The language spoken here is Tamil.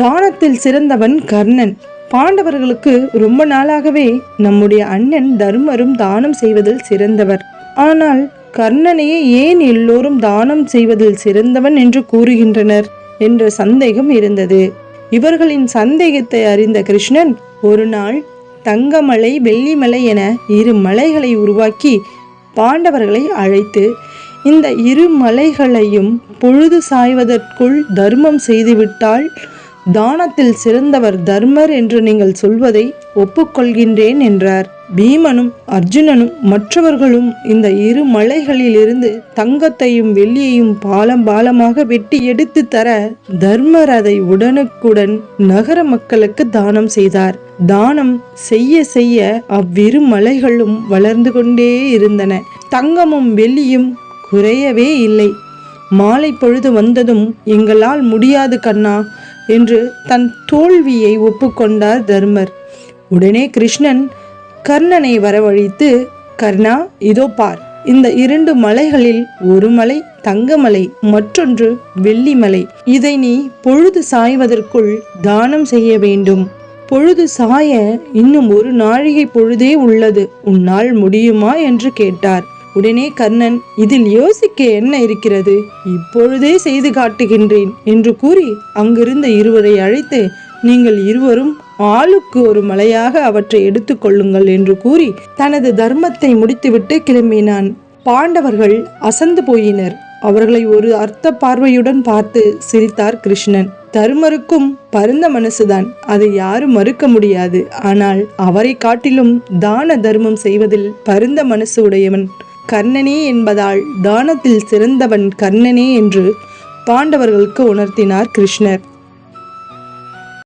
தானத்தில் சிறந்தவன் கர்ணன். பாண்டவர்களுக்கு ரொம்ப நாளாகவே நம்முடைய அண்ணன் தர்மரும் தானம் செய்வதில் சிறந்தவர். ஆனால் கர்ணனையே ஏன் எல்லோரும் தானம் செய்வதில் சிறந்தவன் என்று கூறுகின்றனர் என்ற சந்தேகம் இருந்தது. இவர்களின் சந்தேகத்தை அறிந்த கிருஷ்ணன் ஒரு நாள் தங்கமலை வெள்ளிமலை என இரு மலைகளை உருவாக்கி பாண்டவர்களை அழைத்து இந்த இரு மலைகளையும் பொழுது சாய்வதற்குள் தர்மம் செய்துவிட்டால் தானத்தில் சிறந்தவர் தர்மர் என்று நீங்கள் சொல்வதை ஒப்புக்கொள்கின்றேன் என்றார். பீமனும் அர்ஜுனனும் மற்றவர்களும் இந்த இரு மலைகளிலிருந்து தங்கத்தையும் வெள்ளியையும் பாலம் பாலமாக வெட்டி எடுத்து தர தர்மர் அதை உடனுக்குடன் நகர மக்களுக்கு தானம் செய்தார். தானம் செய்ய செய்ய அவ்விரு மலைகளும் வளர்ந்து கொண்டே இருந்தன. தங்கமும் வெள்ளியும் குறையவே இல்லை. மாலை பொழுது வந்ததும் எங்களால் முடியாது கண்ணா என்று தன் தோல்வியை ஒப்புக்கொண்டார் தர்மர். உடனே கிருஷ்ணன் கர்ணனை வரவழைத்து கர்ணா இதோ பார். இந்த இரண்டு மலைகளில் ஒரு மலை தங்கமலை மற்றொன்று வெள்ளிமலை. இதை நீ பொழுது சாய்வதற்குள் தானம் செய்ய வேண்டும். பொழுது சாய இன்னும் ஒரு நாழிகை பொழுதே உள்ளது. உன்னால் முடியுமா? என்று கேட்டார். உடனே கர்ணன் இதில் யோசிக்க என்ன இருக்கிறது? இப்பொழுதே செய்து காட்டுகின்றேன் என்று கூறி அங்கிருந்த இருவரை அழைத்து நீங்கள் இருவரும் ஆளுக்கு ஒரு மலையாக அவற்றை எடுத்துக்கொள்ளுங்கள் என்று கூறி தனது தர்மத்தை முடித்துவிட்டு கிளம்பினான். பாண்டவர்கள் அசந்து போயினர். அவர்களை ஒரு அர்த்த பார்வையுடன் பார்த்து சிரித்தார் கிருஷ்ணன். தருமருக்கும் பருந்த மனசுதான். அதை யாரும் மறுக்க முடியாது. ஆனால் அவரை காட்டிலும் தான தர்மம் செய்வதில் பருந்த மனசு உடையவன். கர்ணனே என்பதால் தானத்தில் சிறந்தவன் கர்ணனே என்று பாண்டவர்களுக்கு உணர்த்தினார் கிருஷ்ணர்.